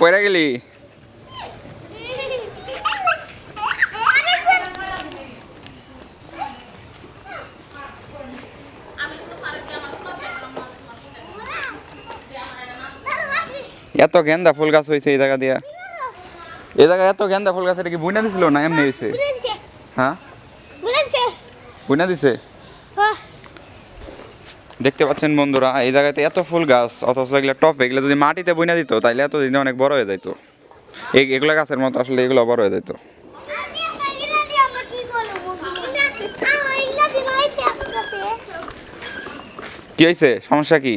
পয়রা গেলি? এত গেন্দা ফুল গাছ হয়েছে এই জায়গা দিয়া। এই জায়গায় এত গেন্দা ফুল গাছ এটা কি বুনা দিছিল না এমনি হয়েছে? হ্যাঁ? বুনা দিছে? দেখতে পাচ্ছেন বন্ধুরা, এই জায়গাতে এত ফুল গাছ, অথচ এগুলো টপ, এগুলো যদি মাটিতে বইনা দিত, তাইলে এত দিনে অনেক বড় হয়ে এই এগুলো গাছের মতো আসলে এগুলো বড় হয়ে যাইতো। কি হয়েছে সমস্যা কি?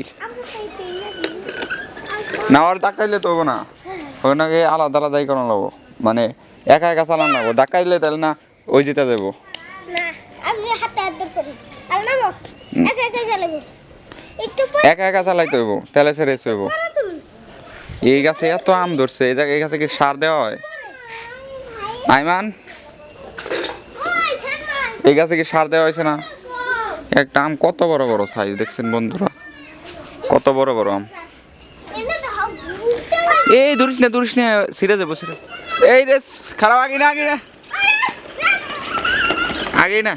না ওর ধাক্কাইলে তো না। ওনাকে আলাদা আলাদাই করানো লাগবো। মানে একা একা চালান লাগবো। ধাক্কা দিলে তাহলে না, ওই যেতে দেবো। একা একা চালাইতে হইব তেলে ছেড়ে হইব এই গাছে এত আম ধরছে এই জায়গায় এই গাছে কি সার দেওয়া হয় আইমান এই গাছে কি সার দেওয়া হয়েছে না একটা আম কত বড় বড় সাইজ দেখছেন বন্ধুরা কত বড় বড় আম এই ধরিস না ধরিস না ছিঁড়ে যাব ছিঁড়ে এই রে খারাপ আগে না আগে না আগে না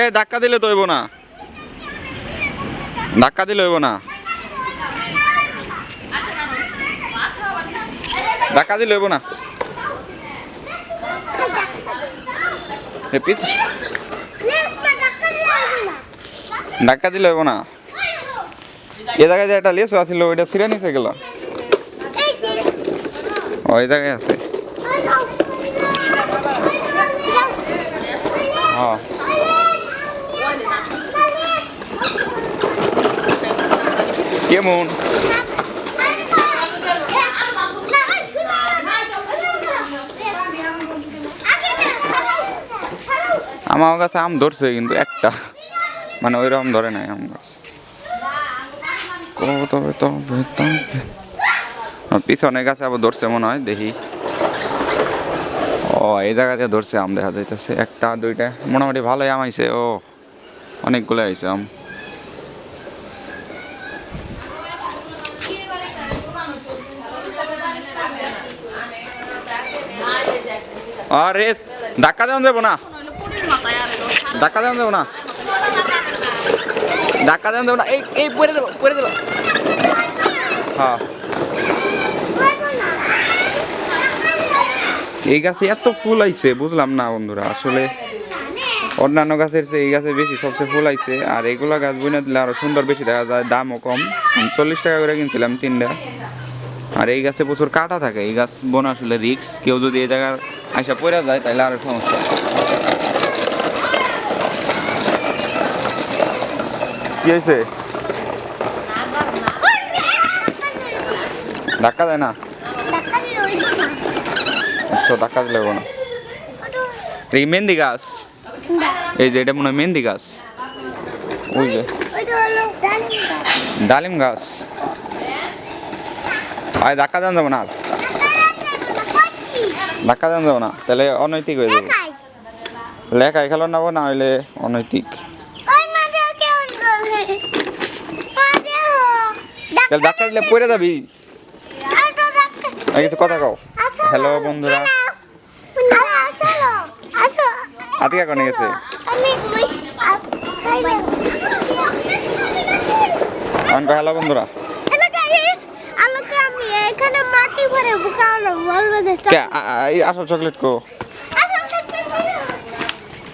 এ, ধাক্কা দিলে তো হইব না। ধাক্কা দিলে হইব না। ধাক্কা দিলে হইব না। ধাক্কা দিলে হইব না। এ জায়গায় যে একটা লেসও আছিল, ওইটা ছিঁড়ে নিছে গেল। ওই জায়গায় আছে। হ্যাঁ কেমন? আমার কাছে আম ধরছে কিন্তু একটা। মানে ওই রকম ধরে নাই আম গাছ। তবে তবে পিছনে গাছে আবার ধরছে মনে হয়, দেখি। ও, এই জায়গাতে ধরছে আম, দেখা যাইতেছে। একটা, দুইটা। মোটামুটি ভালোই আম আইছে, ও। অনেকগুলো আইছে আম। আরে, ধাক্কা দেওয়া যাব না। ধাক্কা দেওয়া যাব না। ধাক্কা দেওয়া যাব না। এই এই, পরে দেবো পরে দেবো। হ্যাঁ। এই গাছে এত ফুল আইছে, বুঝলাম না বন্ধুরা। আসলে অন্যান্য গাছের চেয়ে এই গাছে বেশি সবচেয়ে ফুল আইছে। আর এগুলো গাছ বইনা দিলে আরও সুন্দর বেশি দেখা যায়, দামও কম। চল্লিশ টাকা করে কিনছিলাম তিনটা। আর এই গাছে প্রচুর কাটা থাকে এই গাছ বোনা আসলে রিক্স কেউ যদি এই জায়গার আইসা পড়ে যায় তাহলে আরও সমস্যা। কি হয়েছে ধাক্কা দেয় না? আচ্ছা ধাক্কা দিলে না। এই মেহেন্দি গাছ? এই যে এটা মনে হয় মেহেন্দি গাছ। ওই যে। ডালিম গাছ। আয় ধাক্কা দেন যাব না। আর ধাক্কা দেন যাব না তাহলে অনৈতিক হয়ে যাবে। লেখায় খেলো নেব না হইলে অনৈতিক। তাহলে ধাক্কা দিলে পড়ে যাবি। কিছু কথা কও। হ্যালো বন্ধুরা। আতিকা কোনে গেছে অন হ্যালো বন্ধুরা। আমাকে আমি